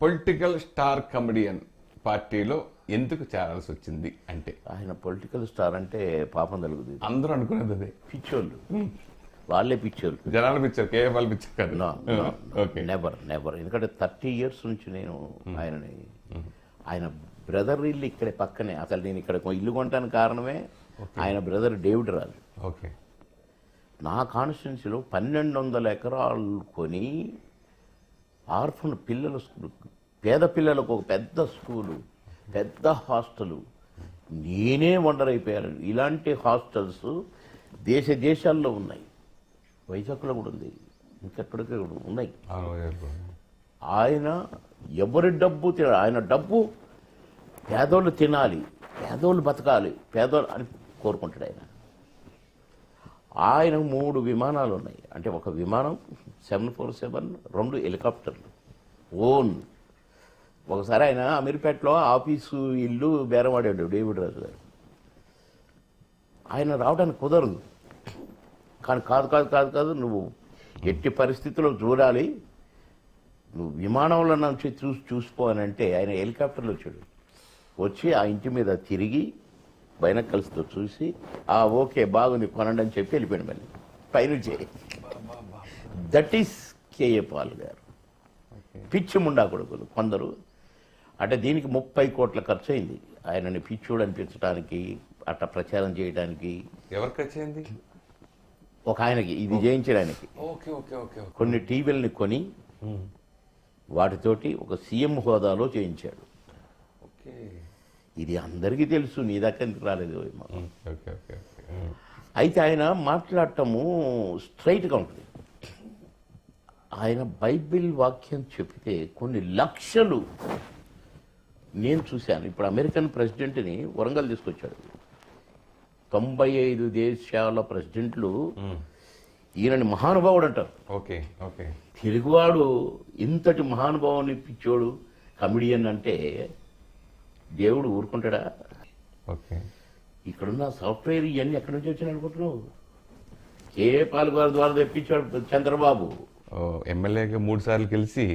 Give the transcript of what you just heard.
Political star comedian పార్టీలో ఎందుకు చేరాల్సి వచ్చింది అంటే? ఆయన పొలిటికల్ స్టార్ అంటే పాపం తలుగుతుంది. అందరూ అనుకునేది అదే. పిచ్చోళ్ళు. వాళ్ళే పిచ్చోళ్ళు. జనాల పిక్చర్ కేవల్ పిక్చర్ కాదు. నెవర్ నెవర్ ఎందుకంటే థర్టీ ఇయర్స్ నుంచి నేను ఆయనని ఆయన బ్రదర్ ఇల్లు ఇక్కడే పక్కనే. అసలు నేను ఇక్కడ ఇల్లు కొనడానికి కారణమే ఆయన బ్రదర్ డేవిడ్ రాజు. ఓకే నా కాన్స్టిట్యున్సీలో పన్నెండు వందల ఎకరాలు కొని ఆర్ఫన్ పిల్లల స్కూల్ పేద పిల్లలకు ఒక పెద్ద స్కూలు పెద్ద హాస్టలు. నేనే వండర్ అయిపోయాను ఇలాంటి హాస్టల్స్ దేశ దేశాల్లో ఉన్నాయి. వైజాగ్లో కూడా ఉంది. ఇంకెక్కడికి కూడా ఉన్నాయి. ఆయన ఎవరి డబ్బు తిన ఆయన డబ్బు పేదోళ్ళు తినాలి పేదోళ్ళు బతకాలి పేదోళ్ళు అని కోరుకుంటాడు ఆయన. ఆయన మూడు విమానాలు ఉన్నాయి. అంటే ఒక విమానం సెవెన్ ఫోర్ సెవెన్ రెండు హెలికాప్టర్లు. ఓన్. ఒకసారి ఆయన అమీర్పేటలో ఆఫీసు ఇల్లు బేరవాడాడు డేవిడ్ రాజు గారు. ఆయన రావడానికి కుదరదు. కానీ కాదు కాదు కాదు కాదు నువ్వు ఎట్టి పరిస్థితుల్లో చూడాలి. నువ్వు విమానంలో నుంచి చూసి చూసిపో అని అంటే ఆయన హెలికాప్టర్లో వచ్చాడు. వచ్చి ఆ ఇంటి మీద తిరిగి బైనక్కల్స్తో చూసి ఆ ఓకే బాగుంది కొనండి అని చెప్పి వెళ్ళిపోయాడు మళ్ళీ. పైనుంచి దట్ ఈస్ కేఏ పాల్ గారు. పిచ్చి ముండా కొడుకులు కొందరు. అంటే దీనికి ముప్పై కోట్ల ఖర్చు అయింది ఆయనని పిచ్చోడు అనిపించడానికి అట్లా ప్రచారం చేయడానికి ఎవరికి వచ్చింది ఒక ఆయనకి ఇది జయించడానికి. ఓకే ఓకే ఓకే కొన్ని టీవీలని కొని వాటితోటి ఒక సీఎం హోదాలో చేయించాడు. ఓకే. ఇది అందరికీ తెలుసు నీ దగ్గర ఎందుకు రాలేదు అయితే ఆయన మాట్లాడటము స్ట్రైట్గా ఉంటుంది. ఆయన బైబిల్ వాక్యం చెప్తే కొన్ని లక్షలు నేను చూశాను. ఇప్పుడు అమెరికన్ ప్రెసిడెంట్ని వరంగల్ తీసుకొచ్చాడు. తొంభై ఐదు దేశాల ప్రెసిడెంట్లు ఈయనని మహానుభావుడు అంటారు. Okay okay. తెలుగువాడు ఇంతటి మహానుభావాన్ని పిచ్చోడు కమిడియన్ అంటే దేవుడు ఊరుకుంటాడా? ఓకే. ఇక్కడున్న సాఫ్ట్వేర్ ఇవన్నీ ఎక్కడి నుంచి వచ్చిన అనుకుంటున్నావు? ఏ పాల్గొన ద్వారా తెప్పించాడు చంద్రబాబు. ఎమ్మెల్యేగా మూడు సార్లు గెలిచి